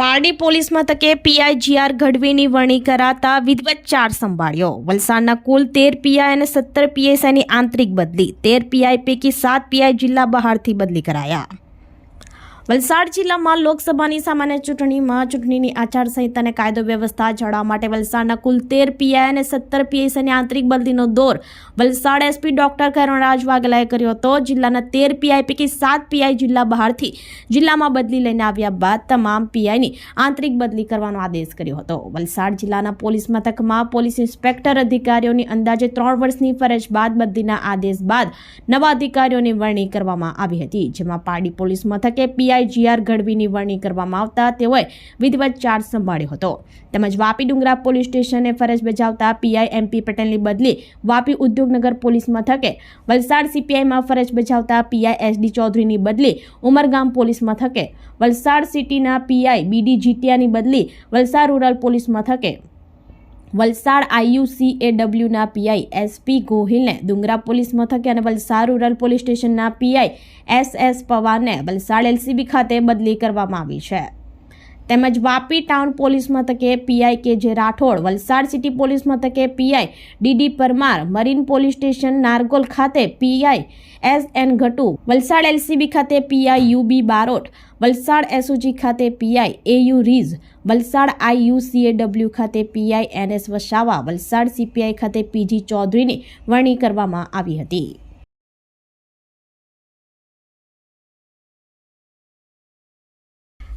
Pardi police મથકે પીઆઈજીઆર ગઢવીની વરણી કરાતા વિધવત ચાર સંભાળ્યો. વલસાડના કુલ તેર પીઆઈ અને સત્તર પીએસઆઈની આંતરિક બદલી. તેર પીઆઈ પૈકી સાત પીઆઈ જિલ્લા બહારથી બદલી કરાયા. વલસાડ જિલ્લામાં લોકસભાની સામાન્ય ચૂંટણીમાં ચૂંટણીની આચારસંહિતાને કાયદો વ્યવસ્થા જાળવવા માટે વલસાડના કુલ તેર પીઆઈ અને સત્તર પીએસઆઈની આંતરિક બદલીનો દોર વલસાડ એસપી ડોક્ટર કરુણરાજ વાઘલાએ કર્યો હતો. જિલ્લાના તેર પીઆઈ પૈકી સાત પીઆઈ જિલ્લા બહારથી જિલ્લામાં બદલી લઈને આવ્યા બાદ તમામ પીઆઈની આંતરિક બદલી કરવાનો આદેશ કર્યો હતો. વલસાડ જિલ્લાના પોલીસ મથકમાં પોલીસ ઇન્સ્પેક્ટર અધિકારીઓની અંદાજે ત્રણ વર્ષની ફરજ બાદ બદલીના આદેશ બાદ નવા અધિકારીઓની વરણી કરવામાં આવી હતી, જેમાં પારડી પોલીસ મથકે પીઆઈ જીઆર ગઢવીની વરણી કરવામાં આવતા તેઓએ વિધિવત ચાર્જ સંભાળ્યો હતો. તેમજ વાપી ડુંગરા પોલીસ સ્ટેશને ફરજ બજાવતા પીઆઈ એમપી પટેલની બદલી વાપી ઉદ્યોગનગર પોલીસ મથકે વલસાડ સીપીઆઈમાં ફરજ બજાવતા પીઆઈ એસડી ચૌધરીની બદલી ઉમરગામ પોલીસ મથકે વલસાડ સિટીના પીઆઈ બીડી જીટીયાની બદલી વલસાડ રૂરલ પોલીસ મથકે વલસાડ આઈયુસીએડબ્લ્યુના પીઆઈ એસપી ગોહિલને ડુંગરા પોલીસ મથકે અને વલસાડ રૂરલ પોલીસ સ્ટેશનના પીઆઈ એસ એસ પવારને વલસાડ એલસીબી ખાતે બદલી કરવામાં આવી છે. તેમજ વાપી ટાઉન પોલીસ મથકે PI K J Rathod, Valsad city police મથકે PI DD Parmar, marine police station Nargol ખાતે PI S N Ghatu, Valsad LCB ખાતે PI UB Barot, Valsad SOG ખાતે પીઆઈ એયુ રીઝ, વલસાડ આઈયુસીએડબ્લ્યુ ખાતે PI NS Vasava, Valsad CPI ખાતે PG ચૌધરીની વરણી કરવામાં આવી હતી.